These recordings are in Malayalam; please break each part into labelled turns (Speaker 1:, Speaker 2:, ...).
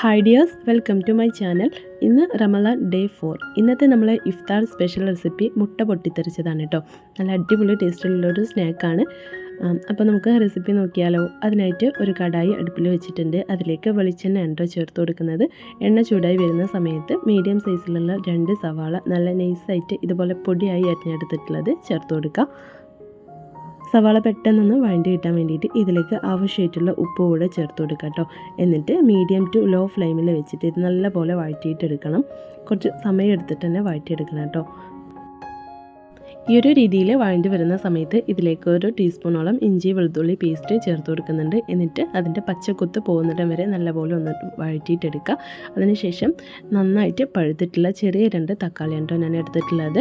Speaker 1: Hi dears welcome to my channel ഇന്ന് റമലാൻ ഡേ ഫോർ ഇന്നത്തെ നമ്മളെ ഇഫ്താർ സ്പെഷ്യൽ റെസിപ്പി മുട്ട പൊട്ടിത്തെറിച്ചതാണ് കേട്ടോ നല്ല അടിപൊളി ടേസ്റ്റിലുള്ളൊരു സ്നാക്കാണ് അപ്പോൾ നമുക്ക് റെസിപ്പി നോക്കിയാലോ? അതിനായിട്ട് ഒരു കടായി അടുപ്പിൽ വെച്ചിട്ടുണ്ട്. അതിലേക്ക് വെളിച്ചെണ്ണ എണ്ണ ചേർത്ത് കൊടുക്കുന്നത്. എണ്ണ ചൂടായി വരുന്ന സമയത്ത് മീഡിയം സൈസിലുള്ള രണ്ട് സവാള നല്ല നൈസായിട്ട് ഇതുപോലെ പൊടിയായി അരിഞ്ഞെടുത്തിട്ടുള്ളത് ചേർത്ത് കൊടുക്കുക സവാള പെട്ടെന്നൊന്ന് വഴണ്ടി കിട്ടാൻ വേണ്ടിയിട്ട് ഇതിലേക്ക് ആവശ്യമായിട്ടുള്ള ഉപ്പ് കൂടെ ചേർത്ത് കൊടുക്കുക കേട്ടോ എന്നിട്ട് മീഡിയം ടു ലോ ഫ്ലെയിമിൽ വെച്ചിട്ട് ഇത് നല്ലപോലെ വഴറ്റിയിട്ടെടുക്കണം കുറച്ച് സമയം എടുത്തിട്ട് തന്നെ വഴറ്റിയെടുക്കണം കേട്ടോ ഈ ഒരു രീതിയിൽ വഴണ്ടി വരുന്ന സമയത്ത് ഇതിലേക്ക് ഒരു ടീസ്പൂണോളം ഇഞ്ചി വെളുത്തുള്ളി പേസ്റ്റ് ചേർത്ത് കൊടുക്കുന്നുണ്ട്. എന്നിട്ട് അതിന്റെ പച്ചക്കുത്ത് പോകുന്നിടം വരെ നല്ലപോലെ ഒന്ന് വഴറ്റിയിട്ടെടുക്കുക. അതിനുശേഷം നന്നായിട്ട് പഴുത്തിട്ടുള്ള ചെറിയ രണ്ട് തക്കാളി ഉണ്ടോ ഞാൻ എടുത്തിട്ടുള്ളത്.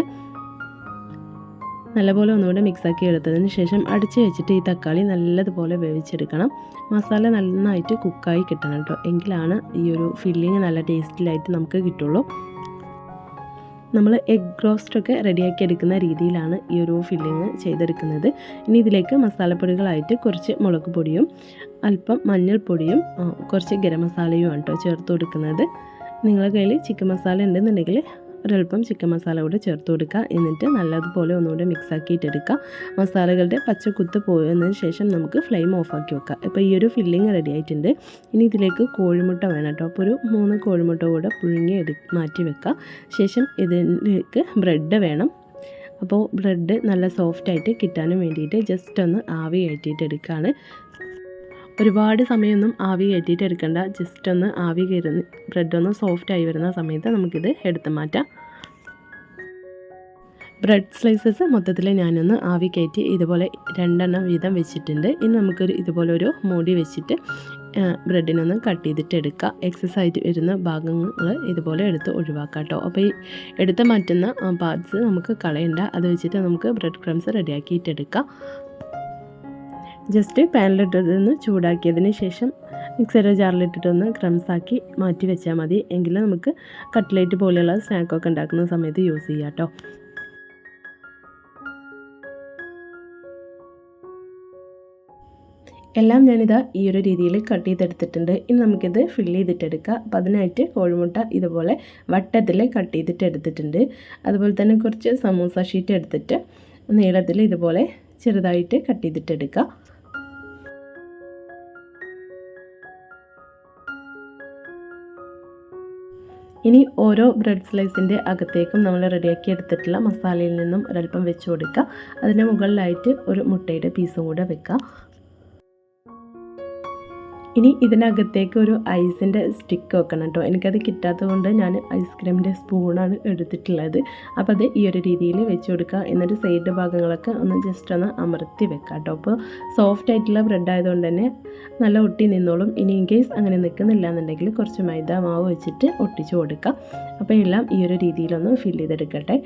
Speaker 1: നല്ലപോലെ ഒന്നുകൂടെ മിക്സാക്കി എടുത്തതിന് ശേഷം അടിച്ച് വെച്ചിട്ട് ഈ തക്കാളി നല്ലതുപോലെ വേവിച്ചെടുക്കണം. മസാല നന്നായിട്ട് കുക്കായി കിട്ടണം കേട്ടോ. എങ്കിലാണ് ഈ ഒരു ഫില്ലിങ് നല്ല ടേസ്റ്റിലായിട്ട് നമുക്ക് കിട്ടുള്ളൂ. നമ്മൾ എഗ് റോസ്റ്റൊക്കെ റെഡിയാക്കി എടുക്കുന്ന രീതിയിലാണ് ഈ ഒരു ഫില്ലിങ് ചെയ്തെടുക്കുന്നത്. ഇനി ഇതിലേക്ക് മസാലപ്പൊടികളായിട്ട് കുറച്ച് മുളക് പൊടിയും അല്പം മഞ്ഞൾപ്പൊടിയും കുറച്ച് ഗരം മസാലയും ആണ് കേട്ടോ ചേർത്ത് കൊടുക്കുന്നത്. നിങ്ങളുടെ കയ്യിൽ ചിക്കൻ മസാല ഉണ്ടെന്നുണ്ടെങ്കിൽ ഒരൽപ്പം ചിക്കൻ മസാല കൂടെ ചേർത്ത് കൊടുക്കുക. എന്നിട്ട് നല്ലതുപോലെ ഒന്നുകൂടെ മിക്സ് ആക്കിയിട്ടെടുക്കുക മസാലകളുടെ പച്ചക്കുത്ത് പോയതിന് ശേഷം നമുക്ക് ഫ്ലെയിം ഓഫാക്കി വെക്കാം. ഇപ്പോൾ ഈ ഒരു ഫില്ലിങ് റെഡി ആയിട്ടുണ്ട്. ഇനി ഇതിലേക്ക് കോഴിമുട്ട വേണം കേട്ടോ. അപ്പോൾ ഒരു മൂന്ന് കോഴിമുട്ട കൂടെ പുഴുങ്ങി എടു മാറ്റി വെക്കുക ശേഷം ഇതിലേക്ക് ബ്രെഡ് വേണം. അപ്പോൾ ബ്രെഡ് നല്ല സോഫ്റ്റായിട്ട് കിട്ടാനും വേണ്ടിയിട്ട് ജസ്റ്റ് ഒന്ന് ആവി കയറ്റിയിട്ട് എടുക്കുകയാണ്. ഒരുപാട് സമയമൊന്നും ആവി കയറ്റിയിട്ട് എടുക്കണ്ട. ജസ്റ്റ് ഒന്ന് ആവി കയറുന്ന ബ്രെഡ് ഒന്ന് സോഫ്റ്റ് ആയി വരുന്ന സമയത്ത് നമുക്കിത് എടുത്ത് മാറ്റാം. ബ്രെഡ് സ്ലൈസസ് മൊത്തത്തിൽ ഞാനൊന്ന് ആവി കയറ്റി ഇതുപോലെ രണ്ടെണ്ണം വീതം വെച്ചിട്ടുണ്ട്. ഇനി നമുക്കൊരു ഇതുപോലെ ഒരു മൂടി വെച്ചിട്ട് ബ്രെഡിനൊന്ന് കട്ട് ചെയ്തിട്ട് എടുക്കുക എക്സസ് ആയിട്ട് വരുന്ന ഭാഗങ്ങൾ ഇതുപോലെ എടുത്ത് ഒഴിവാക്കാം കേട്ടോ അപ്പോൾ ഈ എടുത്ത് മാറ്റുന്ന പാർട്സ് നമുക്ക് കളയണ്ട. അത് വെച്ചിട്ട് നമുക്ക് ബ്രെഡ് ക്രംസ് റെഡിയാക്കിയിട്ടെടുക്കാം ജസ്റ്റ് പാനിലിട്ടതൊന്ന് ചൂടാക്കിയതിന് ശേഷം മിക്സറുടെ ജാറിലിട്ടിട്ടൊന്ന് ക്രംസാക്കി മാറ്റി വെച്ചാൽ മതി. എങ്കിൽ നമുക്ക് കട്ട്ലേറ്റ് പോലെയുള്ള സ്നാക്കൊക്കെ ഉണ്ടാക്കുന്ന സമയത്ത് യൂസ് ചെയ്യാം കേട്ടോ. എല്ലാം ഞാനിതാ ഈ ഒരു രീതിയിൽ കട്ട് ചെയ്തെടുത്തിട്ടുണ്ട്. ഇനി നമുക്കിത് ഫില്ല് ചെയ്തിട്ടെടുക്കാം. അപ്പോൾ അതിനായിട്ട് കോഴിമുട്ട ഇതുപോലെ വട്ടത്തിൽ കട്ട് ചെയ്തിട്ട് എടുത്തിട്ടുണ്ട് അതുപോലെ തന്നെ കുറച്ച് സമൂസ ഷീറ്റ് എടുത്തിട്ട് നീളത്തിൽ ഇതുപോലെ ചെറുതായിട്ട് കട്ട് ചെയ്തിട്ടെടുക്കുക ഇനി ഓരോ ബ്രെഡ് സ്ലൈസിന്റെ അകത്തേക്കും നമ്മൾ റെഡിയാക്കി എടുത്തിട്ടുള്ള മസാലയിൽ നിന്നും ഒരല്പം വെച്ച് കൊടുക്കുക. അതിന്റെ മുകളിലായിട്ട് ഒരു മുട്ടയുടെ പീസും കൂടെ വെക്കുക. ഇനി ഇതിനകത്തേക്ക് ഒരു ഐസിന്റെ സ്റ്റിക്ക് വെക്കണം കേട്ടോ. എനിക്കത് കിട്ടാത്തത് കൊണ്ട് ഞാൻ ഐസ്ക്രീമിന്റെ സ്പൂണാണ് എടുത്തിട്ടുള്ളത്. അപ്പോൾ അത് ഈ ഒരു രീതിയിൽ വെച്ച് കൊടുക്കുക. എന്നിട്ട് സൈഡ് ഭാഗങ്ങളൊക്കെ ഒന്ന് ജസ്റ്റ് ഒന്ന് അമർത്തി വെക്കുക കേട്ടോ. അപ്പോൾ സോഫ്റ്റ് ആയിട്ടുള്ള ബ്രെഡ് ആയതുകൊണ്ട് തന്നെ നല്ല ഒട്ടി നിന്നോളും. ഇനി ഇൻ കേസ് അങ്ങനെ നിൽക്കുന്നില്ല എന്നുണ്ടെങ്കിൽ കുറച്ച് മൈദ മാവ് വെച്ചിട്ട് ഒട്ടിച്ച് കൊടുക്കുക. അപ്പോൾ എല്ലാം ഈ ഒരു രീതിയിലൊന്ന് ഫില്ല് ചെയ്തെടുക്കട്ടെ.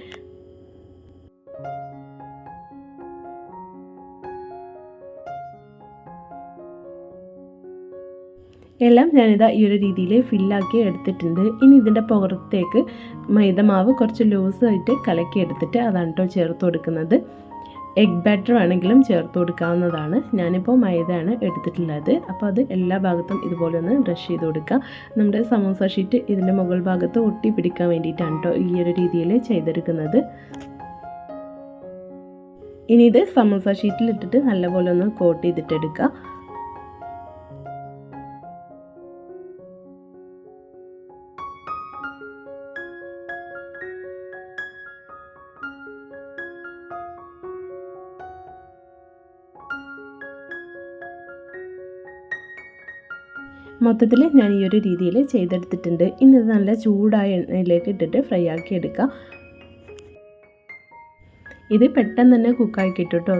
Speaker 1: എല്ലാം ഞാനിതാ ഈ ഒരു രീതിയിൽ ഫില്ലാക്കി എടുത്തിട്ടുണ്ട്. ഇനി ഇതിന്റെ പുറത്തേക്ക് മൈദമാവ് കുറച്ച് ലൂസായിട്ട് കലക്കി എടുത്തിട്ട് അതാണ് കേട്ടോ ചേർത്ത് കൊടുക്കുന്നത്. എഗ് ബാറ്റർ ആണെങ്കിലും ചേർത്ത് കൊടുക്കാവുന്നതാണ്. ഞാനിപ്പോൾ മൈദയാണ് എടുത്തിട്ടുള്ളത്. അപ്പോൾ അത് എല്ലാ ഭാഗത്തും ഇതുപോലെ ഒന്ന് ബ്രഷ് ചെയ്ത് കൊടുക്കുക നമ്മുടെ സമോസ ഷീറ്റ് ഇതിന്റെ മുകൾ ഭാഗത്ത് ഒട്ടി പിടിക്കാൻ വേണ്ടിയിട്ടാണ് കേട്ടോ ഈ ഒരു രീതിയിൽ ചെയ്തെടുക്കുന്നത്. ഇനി ഇത് സമോസ ഷീറ്റിലിട്ടിട്ട് നല്ലപോലെ ഒന്ന് കോട്ട് ചെയ്തിട്ടെടുക്കുക മൊത്തത്തിൽ ഞാൻ ഈ ഒരു രീതിയിൽ ചെയ്തെടുത്തിട്ടുണ്ട്. ഇനി ഇത് നല്ല ചൂടായ എണ്ണയിലേക്ക് ഇട്ടിട്ട് ഫ്രൈ ആക്കി എടുക്കുക ഇത് പെട്ടെന്ന് തന്നെ കുക്കാക്കി ഇട്ടുട്ടോ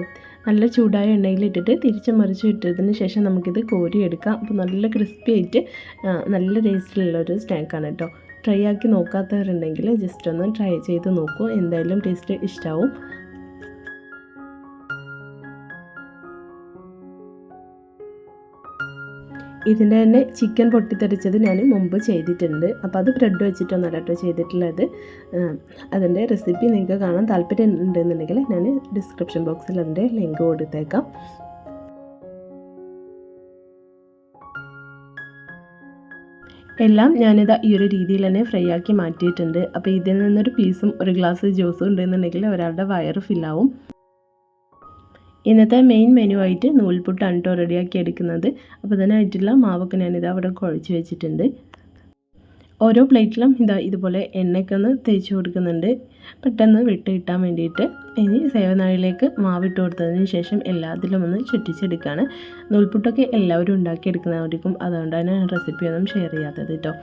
Speaker 1: നല്ല ചൂടായ എണ്ണയിൽ ഇട്ടിട്ട് തിരിച്ച് മറിച്ച് ഇട്ടതിന് ശേഷം നമുക്കിത് കോരിയെടുക്കാം അപ്പോൾ നല്ല ക്രിസ്പി ആയിട്ട് നല്ല ടേസ്റ്റിലുള്ളൊരു സ്നാക്കാണ് കേട്ടോ ട്രൈ ആക്കി നോക്കാത്തവരുണ്ടെങ്കിൽ ജസ്റ്റ് ഒന്ന് ട്രൈ ചെയ്ത് നോക്കൂ. എന്തായാലും ടേസ്റ്റ് ഇഷ്ടമാവും ഇതിന്റെ തന്നെ ചിക്കൻ പൊട്ടിത്തെറിച്ചത് ഞാൻ മുമ്പ് ചെയ്തിട്ടുണ്ട്. അപ്പോൾ അത് ബ്രെഡ് വെച്ചിട്ടൊന്നല്ല കേട്ടോ ചെയ്തിട്ടുള്ളത്. അതിന്റെ റെസിപ്പി നിങ്ങൾക്ക് കാണാൻ താല്പര്യം ഉണ്ടെന്നുണ്ടെങ്കിൽ ഞാൻ ഡിസ്ക്രിപ്ഷൻ ബോക്സിൽ അതിന്റെ ലിങ്ക് കൊടുത്തേക്കാം. എല്ലാം ഞാനിതാ ഈ ഒരു രീതിയിൽ തന്നെ ഫ്രൈ ആക്കി മാറ്റിയിട്ടുണ്ട്. അപ്പോൾ ഇതിൽ നിന്നൊരു പീസും ഒരു ഗ്ലാസ് ജ്യൂസും ഉണ്ടെന്നുണ്ടെങ്കിൽ ഒരാളുടെ വയറ് ഫില്ലാവും ഇന്നത്തെ മെയിൻ മെനു ആയിട്ട് നൂൽപുട്ടാണ് കേട്ടോ റെഡിയാക്കി എടുക്കുന്നത്. അപ്പോൾ അതിനായിട്ടുള്ള മാവൊക്കെ ഞാനിത് അവിടെ കുഴച്ച് വെച്ചിട്ടുണ്ട്. ഓരോ പ്ലേറ്റിലും ഇതാ ഇതുപോലെ എണ്ണയ്ക്ക് ഒന്ന് തേച്ച് കൊടുക്കുന്നുണ്ട്. പെട്ടെന്ന് വിട്ട് കിട്ടാൻ വേണ്ടിയിട്ട് ഇനി സേവനാഴിയിലേക്ക് മാവിട്ട് കൊടുത്തതിന് ശേഷം എല്ലാത്തിലും ഒന്ന് ചുറ്റിച്ചെടുക്കുകയാണ് നൂൽപുട്ടൊക്കെ എല്ലാവരും ഉണ്ടാക്കിയെടുക്കുന്നവർക്കും അതുകൊണ്ടാണ് റെസിപ്പി ഒന്നും ഷെയർ ചെയ്യാത്തത് കേട്ടോ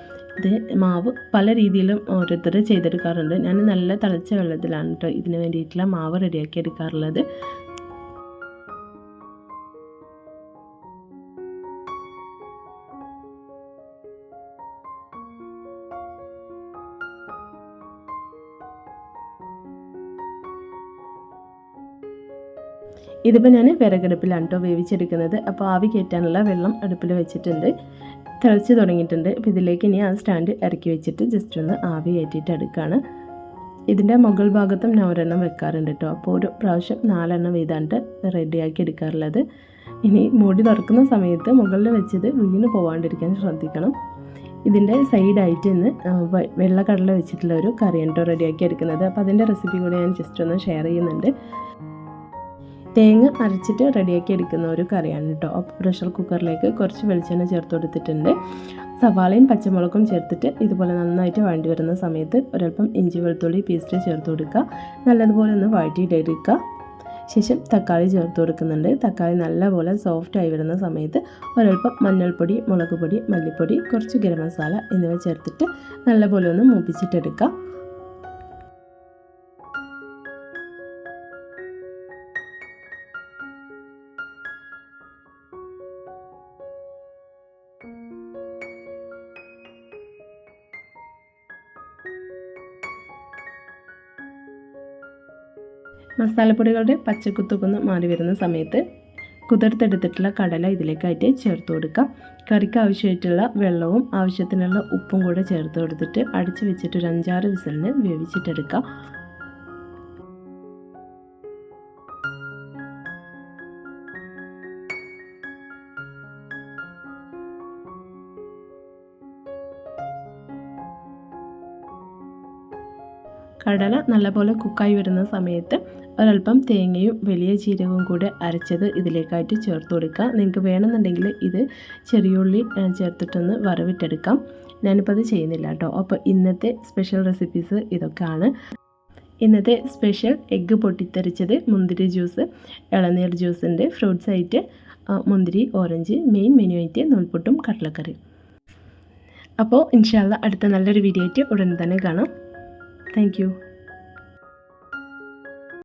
Speaker 1: ഇത് മാവ് പല രീതിയിലും ഓരോരുത്തർ ചെയ്തെടുക്കാറുണ്ട്. ഞാൻ നല്ല തിളച്ച വെള്ളത്തിലാണ് കേട്ടോ ഇതിന് വേണ്ടിയിട്ടുള്ള മാവ് റെഡിയാക്കി എടുക്കാറുള്ളത്. ഇതിപ്പോൾ ഞാൻ വിറകടുപ്പിലാണ് കേട്ടോ വേവിച്ചെടുക്കുന്നത്. അപ്പോൾ ആവി കയറ്റാനുള്ള വെള്ളം അടുപ്പിൽ വെച്ചിട്ടുണ്ട്. തിളച്ച് തുടങ്ങിയിട്ടുണ്ട്. അപ്പോൾ ഇതിലേക്ക് ഇനി ആ സ്റ്റാൻഡ് ഇറക്കി വെച്ചിട്ട് ജസ്റ്റ് ഒന്ന് ആവി കയറ്റിയിട്ട് എടുക്കുകയാണ് ഇതിന്റെ മുകൾ ഭാഗത്തും ഞാൻ ഒരെണ്ണം വെക്കാറുണ്ട് കേട്ടോ അപ്പോൾ ഒരു പ്രാവശ്യം നാലെണ്ണം വീതാണ്ട് റെഡിയാക്കി എടുക്കാറുള്ളത്. ഇനി മൂടി തുറക്കുന്ന സമയത്ത് മുകളിൽ വെച്ചത് വീണ് പോവാണ്ടിരിക്കാൻ ശ്രദ്ധിക്കണം. ഇതിന്റെ സൈഡായിട്ട് ഇന്ന് വെള്ളക്കടല വെച്ചിട്ടുള്ള ഒരു കറിയാണ് കേട്ടോ റെഡിയാക്കി എടുക്കുന്നത്. അപ്പോൾ അതിന്റെ റെസിപ്പി കൂടെ ഞാൻ ജസ്റ്റ് ഒന്ന് ഷെയർ ചെയ്യുന്നുണ്ട്. തേങ്ങ അരച്ചിട്ട് റെഡിയാക്കി എടുക്കുന്ന ഒരു കറിയാണ് കേട്ടോ. അപ്പോൾ പ്രഷർ കുക്കറിലേക്ക് കുറച്ച് വെളിച്ചെണ്ണ ചേർത്ത് കൊടുത്തിട്ടുണ്ട്. സവാളയും പച്ചമുളകും ചേർത്തിട്ട് ഇതുപോലെ നന്നായിട്ട് വഴണ്ടി വരുന്ന സമയത്ത് ഒരൽപ്പം ഇഞ്ചി വെളുത്തുള്ളി പേസ്റ്റ് ചേർത്ത് കൊടുക്കുക. നല്ലതുപോലെ ഒന്ന് വഴറ്റിയിട്ടെടുക്കുക. ശേഷം തക്കാളി ചേർത്ത് കൊടുക്കുന്നുണ്ട്. തക്കാളി നല്ലപോലെ സോഫ്റ്റായി വരുന്ന സമയത്ത് ഒരൽപ്പം മഞ്ഞൾപ്പൊടി മുളക് പൊടി മല്ലിപ്പൊടി കുറച്ച് ഗരം മസാല എന്നിവ ചേർത്തിട്ട് നല്ലപോലെ ഒന്ന് മൂപ്പിച്ചിട്ടെടുക്കുക. മസാലപ്പൊടികളുടെ പച്ചക്കുത്തൊക്കെ മാറി വരുന്ന സമയത്ത് കുതിർത്തെടുത്തിട്ടുള്ള കടല ഇതിലേക്കായിട്ട് ചേർത്ത് കൊടുക്കാം. കറിക്ക് ആവശ്യമായിട്ടുള്ള വെള്ളവും ആവശ്യത്തിനുള്ള ഉപ്പും കൂടെ ചേർത്ത് കൊടുത്തിട്ട് അടിച്ചു വെച്ചിട്ട് ഒരു അഞ്ചാറ് വിസലിന് വേവിച്ചിട്ടെടുക്കുക കടല നല്ലപോലെ കുക്കായി വരുന്ന സമയത്ത് ഒരൽപ്പം തേങ്ങയും വലിയ ജീരകവും കൂടെ അരച്ചത് ഇതിലേക്കായിട്ട് ചേർത്ത് കൊടുക്കുക. നിങ്ങൾക്ക് വേണമെന്നുണ്ടെങ്കിൽ ഇത് ചെറിയുള്ളി ചേർത്തിട്ടൊന്ന് വറവിട്ടെടുക്കാം. ഞാനിപ്പോൾ അത് ചെയ്യുന്നില്ല കേട്ടോ. അപ്പോൾ ഇന്നത്തെ സ്പെഷ്യൽ റെസിപ്പീസ് ഇതൊക്കെയാണ്. ഇന്നത്തെ സ്പെഷ്യൽ എഗ്ഗ് പൊട്ടിത്തെറിച്ചത് മുന്തിരി ജ്യൂസ് ഇളനീർ ജ്യൂസിന്റെ ഫ്രൂട്ട്സ് ആയിട്ട് മുന്തിരി ഓറഞ്ച് മെയിൻ മെനു ആയിട്ട് നൂൽപുട്ടും കടലക്കറി അപ്പോൾ ഇൻഷാല്ല അടുത്ത നല്ലൊരു വീഡിയോ ആയിട്ട് ഉടനെ തന്നെ കാണാം. Thank you.